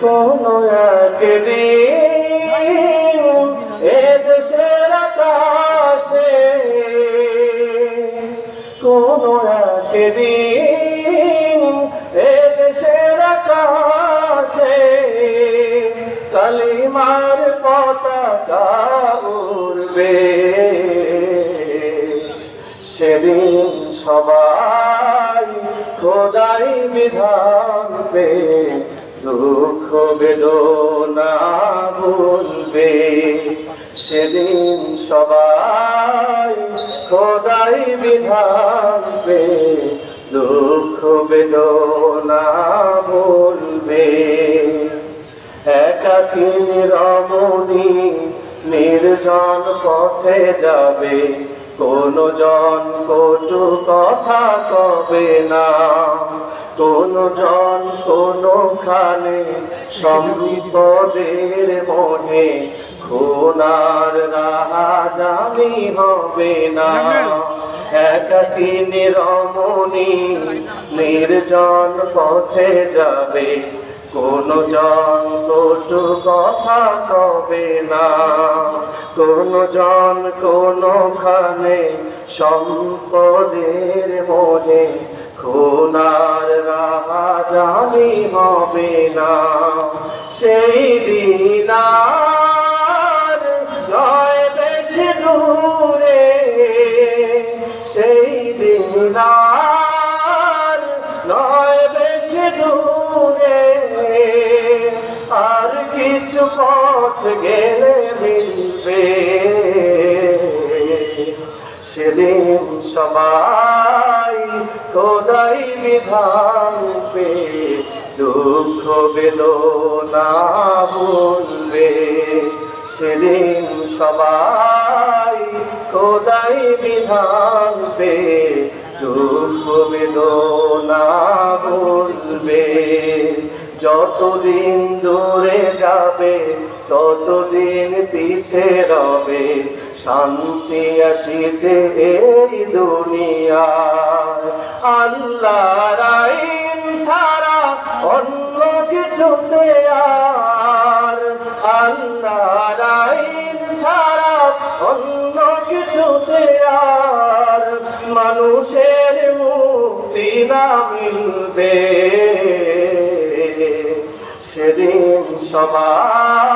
কোনো একদিন এ দেশের আকাশে। কোনো একদিন এ দেশের আকাশে। কালিমার পতাকা উড়বে। সেদিন সবাই খোদাই বিধান পে দুঃখ বেদনা ভুলবে। সেদিন সবাই খোদাই বিধান পে দুঃখ বেদনা ভুলবে। একাকী রমণী নির্জন পথে যাবে। কোন জন কটু কথা কবে না। কোন জন কোনখানে সম্পদের মনে খুনার রাজানি হবে না। একাকী রমণী নির্জন পথে যাবে, কোন জন কটু কথা কবে না। কোন জন কোনখানে সম্পদের মনে খুনার রাজানি হবে না সেই দিন আর নয় বেশি দূরে, সেই দিন আর নয় বেশি দূরে। আর কিছু পথ গেলে মিলবে, সেদিন সবাই খোদাই বিধান পে, দুঃখ বেদনা ভুলবে। সেদিন সবাই খোদাই বিধান পে, দুঃখ বেদনা ভুলবে। যতদিন দূরে যাবে, ততদিন পিছে রবে। শান্তি আসিতে এই দুনিয়া আল্লাহর আইন ছাড়া অন্য কিছুতে আর। আল্লাহর আইন ছাড়া অন্য কিছুতে আর। মানুষের মুক্তি না মিলবে। সেদিন সবাই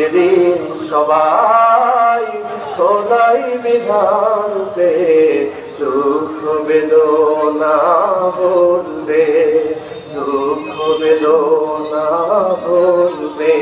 সেদিন সবাই খোদাই বিধান পে দুঃখ বেদনা বলবে দুঃখ বেদনা ভুলবে